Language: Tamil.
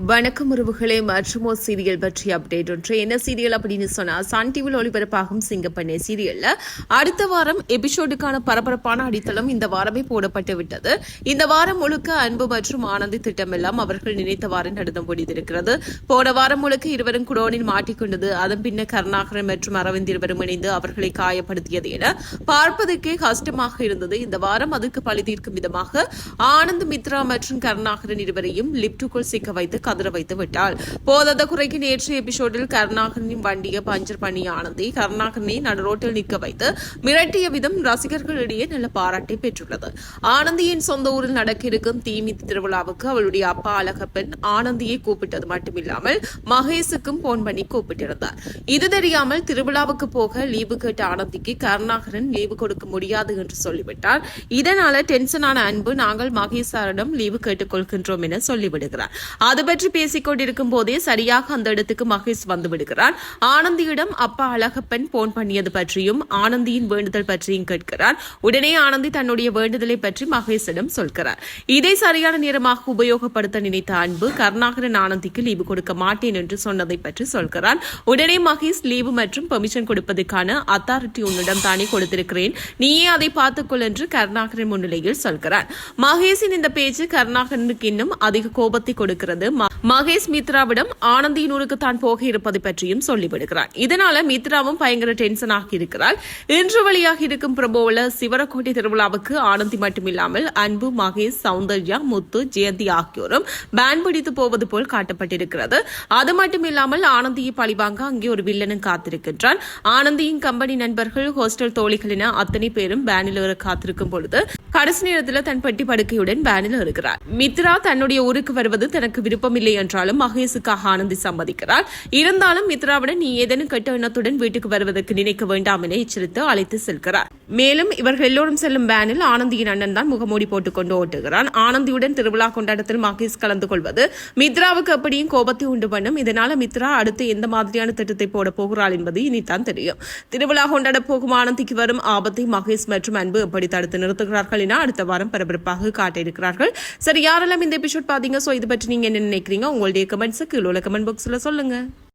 வணக்கம் உறவுகளே மற்றும் சீரியல் பற்றி அப்டேட் ஒன்று. என்ன சீரியல் அப்படின்னு சொன்னா சன் டிவியில் ஒளிபரப்பாகும் சிங்கப்பண்ணே சீரியலில். அடுத்த வாரம் எபிசோடுக்கான பரபரப்பான அடித்தளம் இந்த வாரமே போடப்பட்டு விட்டது. இந்த வாரம் முழுக்க அன்பு மற்றும் ஆனந்தி திட்டமெல்லாம் அவர்கள் நினைத்தவாறு நடந்து முடிந்திருக்கிறது. போன வாரம் முழுக்க இருவரும் குடோனில் மாட்டிக்கொண்டது அதன் பின்னர் கருணாகரன் மற்றும் அரவிந்த் இருவரும் இணைந்து அவர்களை காயப்படுத்தியது என பார்ப்பதற்கே கஷ்டமாக இருந்தது. இந்த வாரம் அதுக்கு பழி தீர்க்கும் விதமாக ஆனந்த் மித்ரா மற்றும் கருணாகரன் இருவரையும் லிப்டுக்குள் சிக்க வைத்து கதற வைத்து விட்டாள். போதாத குறைக்கு நேற்று எபிசோடில் கருணாகரனின் வண்டியை பஞ்சர் பண்ணி ஆனந்தி கருணாகரனை நடுரோட்டில் நிற்க வைத்து மிரட்டிய விதம் ரசிகர்களிடையே நல்ல பாராட்டை பெற்றுள்ளது. ஆனந்தியின் சொந்த ஊரில் நடக்க இருக்கும் தீமிதி திருவிழாவுக்கு அவளுடைய அப்பா அழகப்பன் ஆனந்தியை கூப்பிட்டது மட்டுமில்லாமல் மகேஷுக்கும் போன் பண்ணி கூப்பிட்டிருந்தார். இது தெரியாமல் திருவிழாவுக்கு போக லீவு கேட்ட ஆனந்திக்கு கருணாகரன் லீவு கொடுக்க முடியாது என்று சொல்லிவிட்டார். இதனால டென்ஷனான அன்பு நாங்கள் மகேஷ் சாரிடம் லீவு கேட்டுக்கொள்கின்றோம் என சொல்லிவிடுகிறார். அது பற்றி பேசிக் கொண்டிருக்கும் போதே சரியாக அந்த இடத்துக்கு மகேஷ் வந்து விடுகிறான் ஆனந்தியிடம் அப்பா அழகப்பன் போன் பண்ணியது பற்றியும் ஆனந்தியின் வேண்டுதல் பற்றியும் கேட்கிறான் உடனே ஆனந்தி தன்னுடைய வேண்டுதலை பற்றி மகேஷிடம் சொல்கிறார். இதை சரியான நேரமாக உபயோகப்படுத்த நினைத்த அன்பு கருணாகரன் ஆனந்திக்கு லீவு கொடுக்க மாட்டேன் என்று சொன்னதை பற்றி சொல்கிறான். உடனே மகேஷ் லீவு மற்றும் பெர்மிஷன் கொடுப்பதற்கான அத்தாரிட்டி உன்னிடம் தானே கொடுத்திருக்கிறேன். நீயே அதை பார்த்துக்கொள் என்று கருணாகரன் முன்னிலையில் சொல்கிறார். மகேஷின் இந்த பேச்சு கருணாகரனுக்கு இன்னும் அதிக கோபத்தை கொடுக்கிறது. மகேஷ் மித்ராவிடம் ஆனந்தியினூருக்கு தான் போக இருப்பது பற்றியும் சொல்லிவிடுகிறார். இதனால மித்ராவும் பயங்கர டென்ஷன் ஆகி இருக்கிறார் இன்று வழியாக இருக்கும் பிரபோல சிவரக்கோட்டை திருவிழாவுக்கு ஆனந்தி மட்டுமில்லாமல் அன்பு மகேஷ் சௌந்தர்யா முத்து ஜெயந்தி ஆகியோரும் பேன் பிடித்து போவது போல் காட்டப்பட்டிருக்கிறது. அது மட்டுமில்லாமல் ஆனந்தியை பழிவாங்க அங்கே ஒரு வில்லனும் காத்திருக்கின்றான். ஆனந்தியின் கம்பெனி நண்பர்கள் ஹோஸ்டல் தோழிகள் என அத்தனை பேரும் பேனில் வர காத்திருக்கும் பொழுது கடைசி நேரத்தில் தன் பெட்டி படுக்கையுடன் பேனில் இருக்கிறார் மித்ரா தன்னுடைய ஊருக்கு வருவது தனக்கு விருப்பமில்லை என்றாலும் மகேஷுக்காக ஆனந்தி சம்மதிக்கிறார். இருந்தாலும் மித்ராவுடன் நீ ஏதேனும் கெட்ட எண்ணத்துடன் வீட்டுக்கு வருவதற்கு நினைக்க வேண்டாம் என எச்சரித்து அழைத்து செல்கிறார். மேலும் இவர்கள் எல்லோரும் செல்லும் பேனில் ஆனந்தியின் அண்ணன் தான் முகமூடி போட்டுக்கொண்டு ஓட்டுகிறான். ஆனந்தியுடன் திருவிழா கொண்டாட்டத்தில் மகேஷ் கலந்து கொள்வது மித்ராவுக்கு அப்படியும் கோபத்தை உண்டு பண்ணும். இதனால மித்ரா அடுத்து எந்த மாதிரியான திட்டத்தை போட போகிறாள் என்பது இனித்தான் தெரியும். திருவிழா கொண்டாட போகும் ஆனந்திக்கு வரும் ஆபத்தை மகேஷ் மற்றும் அன்பு எப்படி தடுத்து நிறுத்துகிறார்கள் என அடுத்த வாரம் பரபரப்பாக காட்டியிருக்கிறார்கள். சரி யாரெல்லாம் இந்த எபிசோட் பார்த்தீங்க சோ இது பற்றி நீங்க என்ன நினைக்கிறீங்க? உங்களுடைய கமெண்ட்ஸ் கீழே உள்ள கமெண்ட் பாக்ஸில் சொல்லுங்க.